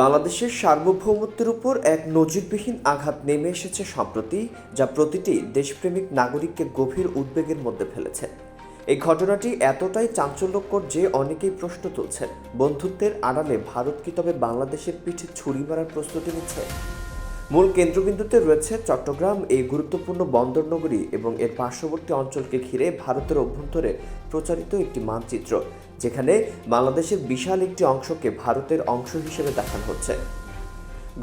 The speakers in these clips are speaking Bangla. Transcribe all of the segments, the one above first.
বাংলাদেশের সার্বভৌমত্বের উপর এক নজিরবিহীন আঘাত নেমে এসেছে সম্প্রতি, যা প্রতিটি দেশপ্রেমিক নাগরিককে গভীর উদ্বেগের মধ্যে ফেলেছে। এই ঘটনাটি এতটাই চাঞ্চল্যকর যে অনেকেই প্রশ্ন তুলছেন, বন্ধুত্বের আড়ালে ভারত কি তবে বাংলাদেশের পিঠে ছুরি মারার প্রস্তুতি নিচ্ছে? মূল কেন্দ্রবিন্দুতে রয়েছে চট্টগ্রাম, এই গুরুত্বপূর্ণ বন্দর নগরী এবং এর পার্শ্ববর্তী অঞ্চলকে ঘিরে ভারতের অভ্যন্তরে প্রচারিত একটি মানচিত্র, যেখানে বাংলাদেশের বিশাল একটি অংশকে ভারতের অংশ হিসেবে দেখানো হচ্ছে।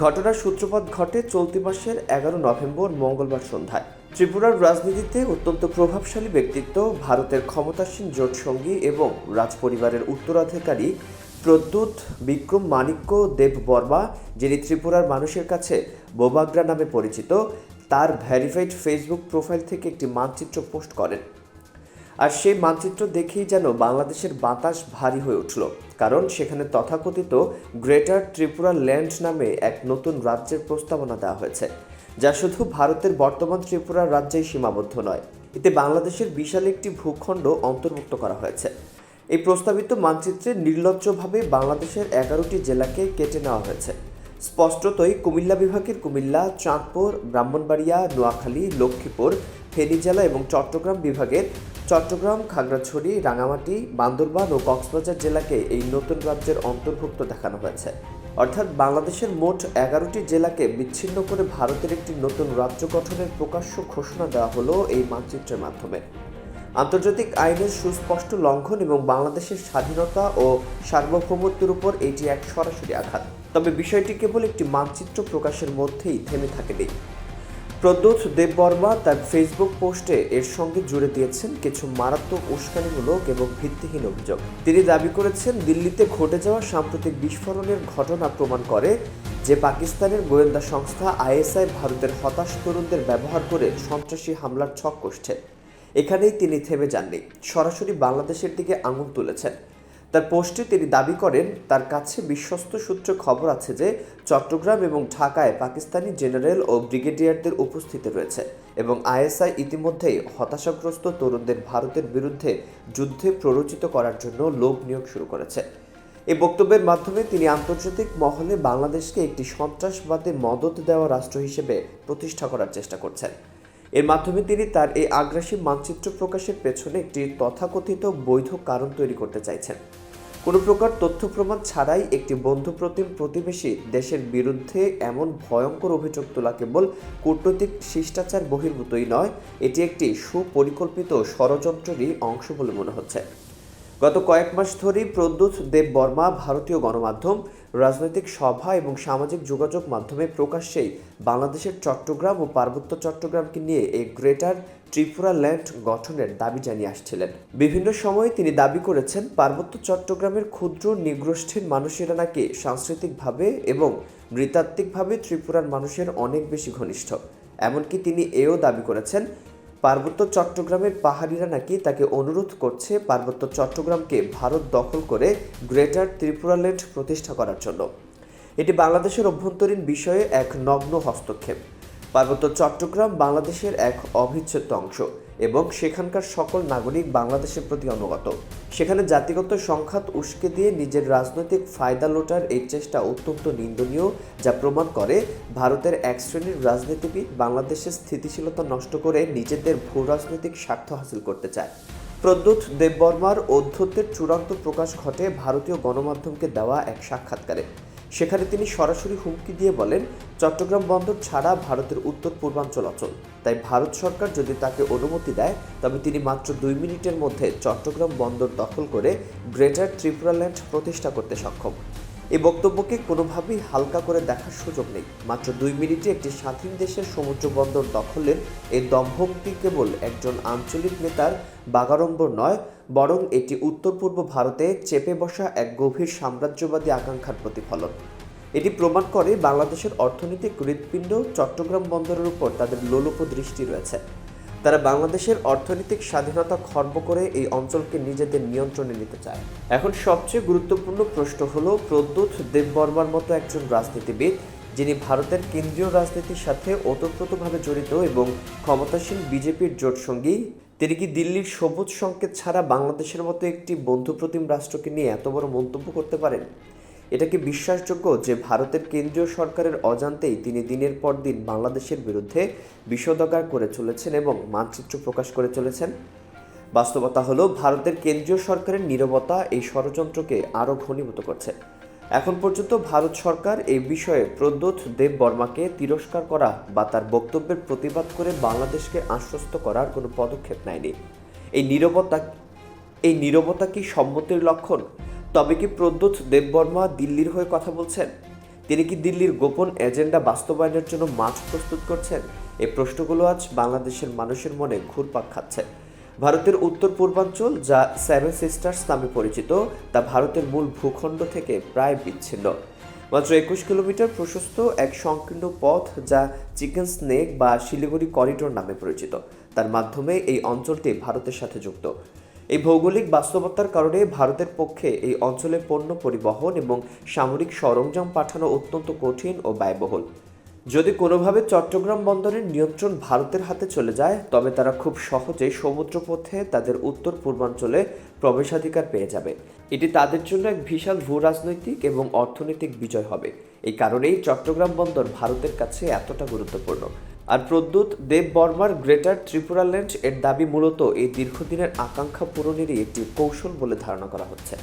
ঘটনার সূত্রপাত ঘটে চলতি মাসের এগারো নভেম্বর মঙ্গলবার সন্ধ্যায়। ত্রিপুরার রাজনীতিতে অত্যন্ত প্রভাবশালী ব্যক্তিত্ব, ভারতের ক্ষমতাসীন জোটসঙ্গী এবং রাজপরিবারের উত্তরাধিকারী প্রদ্যুৎ বিক্রম মাণিক্য, দেব বর্মা, যিনি ত্রিপুরার মানুষের কাছে বোবাগ্রা নামে পরিচিত, তার ভ্যারিফাইড ফেসবুক প্রোফাইল থেকে একটি মানচিত্র পোস্ট করেন। আর সেই মানচিত্র দেখেই যেন বাংলাদেশের বাতাস ভারী হয়ে উঠল, কারণ সেখানে তথাকথিত গ্রেটার ত্রিপুরা ল্যান্ড নামে এক নতুন রাজ্যের প্রস্তাবনা দেওয়া হয়েছে, যা শুধু ভারতের বর্তমান ত্রিপুরা রাজ্যেই সীমাবদ্ধ নয়, এতে বাংলাদেশের বিশাল একটি ভূখণ্ড অন্তর্ভুক্ত করা হয়েছে। এই প্রস্তাবিত মানচিত্রে নির্লজ্জভাবে বাংলাদেশের এগারোটি জেলাকে কেটে নেওয়া হয়েছে। স্পষ্টতই কুমিল্লা বিভাগের কুমিল্লা, চাঁদপুর, ব্রাহ্মণবাড়িয়া, নোয়াখালী, লক্ষ্মীপুর ফেনী জেলা এবং চট্টগ্রাম বিভাগের চট্টগ্রাম, খাগড়াছড়ি, রাঙামাটি, বান্দরবান ও কক্সবাজার জেলাকে এই নতুন রাজ্যের অন্তর্ভুক্ত দেখানো হয়েছে। অর্থাৎ বাংলাদেশের মোট এগারোটি জেলাকে বিচ্ছিন্ন করে ভারতের একটি নতুন রাজ্য গঠনের প্রকাশ্য ঘোষণা দেওয়া হলো এই মানচিত্রের মাধ্যমে। আন্তর্জাতিক আইনের সুস্পষ্ট লঙ্ঘন এবং বাংলাদেশের স্বাধীনতা ও সার্বভৌমত্বের উপর এটি এক সরাসরি আঘাত। তবে বিষয়টি কেবল একটি মানচিত্র প্রকাশের মধ্যেই থেমে থাকেনি। প্রদ্যোৎ দেববর্মা তার ফেসবুক পোস্টে এর সঙ্গে জুড়ে দিয়েছেন কিছু মারাত্মক উস্কানিমূলক এবং ভিত্তিহীন অভিযোগ। তিনি দাবি করেছেন, দিল্লিতে ঘটে যাওয়া সাম্প্রতিক বিস্ফোরণের ঘটনা প্রমাণ করে যে পাকিস্তানের গোয়েন্দা সংস্থা আইএসআই ভারতের হতাশ তরুণদের ব্যবহার করে সন্ত্রাসী হামলার ছক কষছে। এখানেই তিনি থেমে যাননি। সরাসরি বাংলাদেশের দিকে আঙুল তুলেছেন। তার পোস্টে তিনি দাবি করেন, তার কাছে বিশ্বস্ত সূত্রে খবর আছে যে চট্টগ্রাম এবং ঢাকায় পাকিস্তানি জেনারেল ও ব্রিগেডিয়ারদের উপস্থিতি রয়েছে এবং আইএসআই ইতিমধ্যেই হতাশাগ্রস্ত তরুণদের ভারতের বিরুদ্ধে যুদ্ধে প্ররোচিত করার জন্য লোক নিয়োগ শুরু করেছে। এই বক্তব্যের মাধ্যমে তিনি আন্তর্জাতিক মহলে বাংলাদেশকে একটি সন্ত্রাসবাদে মদত দেওয়া রাষ্ট্র হিসেবে প্রতিষ্ঠা করার চেষ্টা করছেন। এর মাধ্যমে তিনি তার এই আগ্রাসী মানচিত্র প্রকাশের পেছনে একটি তথাকথিত বৈধ কারণ তৈরি করতে চাইছেন। কোনো প্রকার তথ্য প্রমাণ ছাড়াই একটি বন্ধুপ্রতিম প্রতিবেশী দেশের বিরুদ্ধে এমন ভয়ঙ্কর অভিযোগ তোলা কেবল কূটনৈতিক শিষ্টাচার বহির্ভূতই নয়, এটি একটি সুপরিকল্পিত ষড়যন্ত্রেরই অংশ বলে মনে হচ্ছে। গত কয়েক মাস ধরেই প্রদ্যুৎ দেব বর্মা ভারতীয় গণমাধ্যম, রাজনৈতিক সভা এবং সামাজিক যোগাযোগ মাধ্যমে প্রকাশ্যেই বাংলাদেশের চট্টগ্রাম ও পার্বত্য চট্টগ্রামকে নিয়ে এই গ্রেটার ত্রিপুরা ল্যান্ড গঠনের দাবি জানিয়ে আসছিলেন। বিভিন্ন সময়ে তিনি দাবি করেছেন, পার্বত্য চট্টগ্রামের ক্ষুদ্র নিগ্রষ্ঠীর মানুষেরা নাকি সাংস্কৃতিকভাবে এবং নৃতাত্ত্বিকভাবে ত্রিপুরার মানুষের অনেক বেশি ঘনিষ্ঠ। এমনকি তিনি এও দাবি করেছেন, পার্বত্য চট্টগ্রামের পাহাড়িরা নাকি তাকে অনুরোধ করছে পার্বত্য চট্টগ্রামকে ভারত দখল করে গ্রেটার ত্রিপুরাল্যান্ড প্রতিষ্ঠা করার জন্য। এটি বাংলাদেশের অভ্যন্তরীণ বিষয়ে এক নগ্ন হস্তক্ষেপ। পার্বত্য চট্টগ্রাম বাংলাদেশের এক অবিচ্ছেদ্য অংশ এবং সেখানকার সকল নাগরিক বাংলাদেশের প্রতি অনুগত। সেখানে জাতিগত সংঘাত উস্কে দিয়ে নিজের রাজনৈতিক ফায়দা লোটার এই চেষ্টা অত্যন্ত নিন্দনীয়, যা প্রমাণ করে ভারতের এক শ্রেণির রাজনীতিবিদ বাংলাদেশের স্থিতিশীলতা নষ্ট করে নিজেদের ভূ রাজনৈতিক স্বার্থ হাসিল করতে চায়। প্রদ্যুৎ দেববর্মার অধ্যত্বের চূড়ান্ত প্রকাশ ঘটে ভারতীয় গণমাধ্যমকে দেওয়া এক সাক্ষাৎকারে। সেখানে তিনি সরাসরি হুমকি দিয়ে বলেন, চট্টগ্রাম বন্দর ছাড়া ভারতের উত্তর পূর্বাঞ্চল অচল। তাই ভারত সরকার যদি তাকে অনুমতি দেয়, তবে তিনি মাত্র দুই মিনিটের মধ্যে চট্টগ্রাম বন্দর দখল করে গ্রেটার ত্রিপুরাল্যান্ড প্রতিষ্ঠা করতে সক্ষম। এই বক্তব্যকে কোনোভাবেই হালকা করে দেখার সুযোগ নেই। মাত্র দুই মিনিটে একটি স্বাধীন দেশের সমুদ্র বন্দর দখলের এই দম্ভক্তি কেবল একজন আঞ্চলিক নেতার বাগাড়ম্বর নয়, বরং এটি উত্তর পূর্ব ভারতে চেপে বসা এক গভীর সাম্রাজ্যবাদী আকাঙ্ক্ষার প্রতিফলন। এটি প্রমাণ করে বাংলাদেশের অর্থনৈতিক হৃৎপিণ্ড, চট্টগ্রাম বন্দরের উপর তাদের লোলুপ দৃষ্টি রয়েছে। তারা বাংলাদেশের অর্থনৈতিক স্বাধীনতা খর্ব করে এই অঞ্চলকে নিজেদের নিয়ন্ত্রণে নিতে চায়। এখন সবচেয়ে গুরুত্বপূর্ণ প্রশ্ন হলো প্রদ্যুৎ দেববর্মার মতো একজন রাজনীতিবিদ, যিনি ভারতের কেন্দ্রীয় রাজনীতির সাথে ওতপ্রোতভাবে জড়িত এবং ক্ষমতাসীন বিজেপির জোটসঙ্গী তিনি কি দিল্লির সবুজ সংকেত ছাড়া বাংলাদেশের মতো একটি বন্ধুপ্রতিম রাষ্ট্রকে নিয়ে এত বড় মন্তব্য করতে পারেন? এটা কি বিশ্বাসযোগ্য যে ভারতের কেন্দ্রীয় সরকারের অজান্তেই তিনি দিনের পর দিন বাংলাদেশের বিরুদ্ধে বিষোদগার করে চলেছেন এবং মানচিত্র প্রকাশ করে চলেছেন? বাস্তবতা হলো, ভারতের কেন্দ্রীয় সরকারের নীরবতা এই ষড়যন্ত্রকে আরও ঘনীভূত করছে। এখন পর্যন্ত ভারত সরকার এই বিষয়ে প্রদ্যোৎ দেব বর্মাকে তিরস্কার করা বা তার বক্তব্যের প্রতিবাদ করে বাংলাদেশকে আশ্বস্ত করার কোনো পদক্ষেপ নেয়নি। এই নীরবতা এই নীরবতা কি সম্মতির লক্ষণ? তবে কি প্রদ্যোৎ দেববর্মা দিল্লির হয়ে কথা বলছেন? তিনি কি দিল্লির গোপন এজেন্ডা বাস্তবায়নের জন্য মাছ প্রস্তুত করছেন? এই প্রশ্নগুলো আজ বাংলাদেশের মানুষের মনে ঘুরপাক খাচ্ছে। ভারতের উত্তর পূর্বাঞ্চল, যা সেভেন সিস্টার্স নামে পরিচিত, তা ভারতের মূল ভূখণ্ড থেকে প্রায় বিচ্ছিন্ন। মাত্র একুশ কিলোমিটার প্রশস্ত এক সংকীর্ণ পথ, যা চিকেন স্নেক বা শিলিগুড়ি করিডোর নামে পরিচিত। তার মাধ্যমে এই অঞ্চলটি ভারতের সাথে যুক্ত। এই ভৌগোলিক বাস্তবতার কারণে ভারতের পক্ষে এই অঞ্চলে পণ্য পরিবহন এবং সামরিক সরঞ্জাম পাঠানো অত্যন্ত কঠিন ও ব্যয়বহুল। যদি কোনোভাবে চট্টগ্রাম বন্দরের নিয়ন্ত্রণ ভারতের হাতে চলে যায়, তবে তারা খুব সহজেই সমুদ্রপথে তাদের উত্তর পূর্বাঞ্চলে প্রবেশাধিকার পেয়ে যাবে। এটি তাদের জন্য এক বিশাল ভূ রাজনৈতিক এবং অর্থনৈতিক বিজয় হবে। এই কারণেই চট্টগ্রাম বন্দর ভারতের কাছে এতটা গুরুত্বপূর্ণ। আর প্রদ্যুৎ দেব বর্মার গ্রেটার ত্রিপুরাল্যান্ড এর দাবি মূলত এই দীর্ঘদিনের আকাঙ্ক্ষা পূরণেরই একটি কৌশল বলে ধারণা করা হচ্ছে।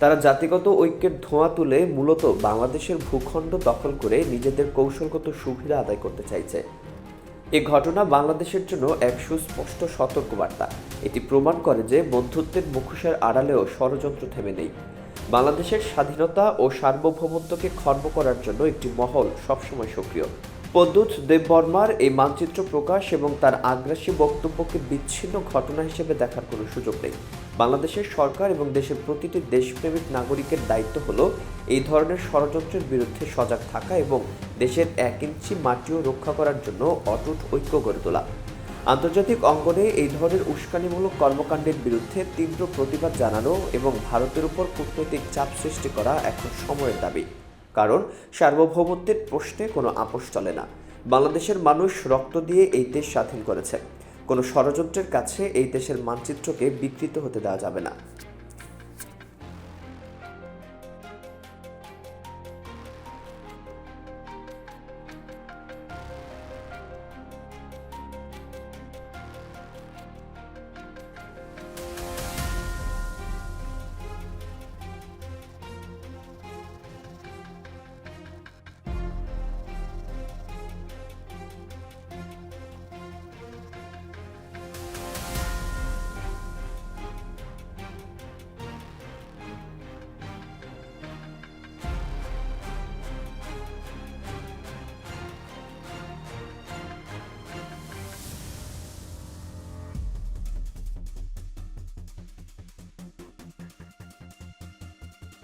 তারা জাতিগত ঐক্যের ধোঁয়া তুলে মূলত বাংলাদেশের ভূখণ্ড দখল করে নিজেদের কৌশলগত সুবিধা আদায় করতে চাইছে। এ ঘটনা বাংলাদেশের জন্য এক সুস্পষ্ট সতর্কবার্তা। এটি প্রমাণ করে যে বন্ধুত্বের মুখোশের আড়ালেও ষড়যন্ত্র থেমে নেই। বাংলাদেশের স্বাধীনতা ও সার্বভৌমত্বকে খর্ব করার জন্য একটি মহল সবসময় সক্রিয়। পদ্যুৎ দেববর্মার এই মানচিত্র প্রকাশ এবং তার আগ্রাসী বক্তব্যকে বিচ্ছিন্ন ঘটনা হিসেবে দেখার কোনো সুযোগ নেই। বাংলাদেশের সরকার এবং দেশের প্রতিটি দেশপ্রেমিক নাগরিকের দায়িত্ব হল এই ধরনের ষড়যন্ত্রের বিরুদ্ধে সজাগ থাকা এবং দেশের এক ইঞ্চি মাটিও রক্ষা করার জন্য অটুট ঐক্য গড়ে তোলা। আন্তর্জাতিক অঙ্গনে এই ধরনের উস্কানিমূলক কর্মকাণ্ডের বিরুদ্ধে তীব্র প্রতিবাদ জানানো এবং ভারতের উপর কূটনৈতিক চাপ সৃষ্টি করা এখন সময়ের দাবি। কারণ সার্বভৌমত্বের প্রশ্নে কোনো আপোষ চলে না। বাংলাদেশের মানুষ রক্ত দিয়ে এই দেশ স্বাধীন করেছে। কোনো ষড়যন্ত্রের কাছে এই দেশের মানচিত্রকে বিকৃত হতে দেওয়া যাবে না।